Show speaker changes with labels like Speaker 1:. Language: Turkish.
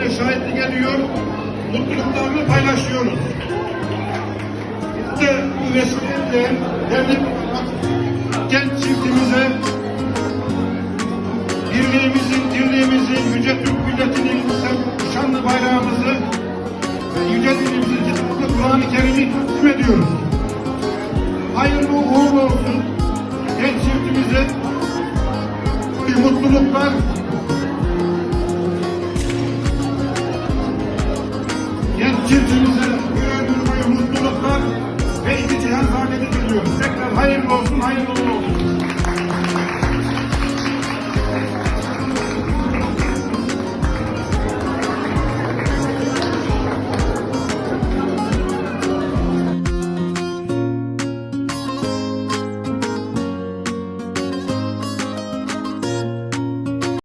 Speaker 1: şahitlik ediyor, mutluluklarını paylaşıyoruz. Biz de bu vesileyle değerli genç çiftimize birliğimizin, dirliğimizin, yüce Türk milletinin şanlı bayrağımızı ve yüce dinimizin kitabı Kur'an-ı Kerim'i takdim ediyoruz. Hayırlı uğurlu olsun genç çiftimize bir mutluluklar, Türkiye'mize gurur, duyguyu, mutluluklar ve iki cihan saadeti diliyoruz. Tekrar hayırlı olsun, hayırlı olsun.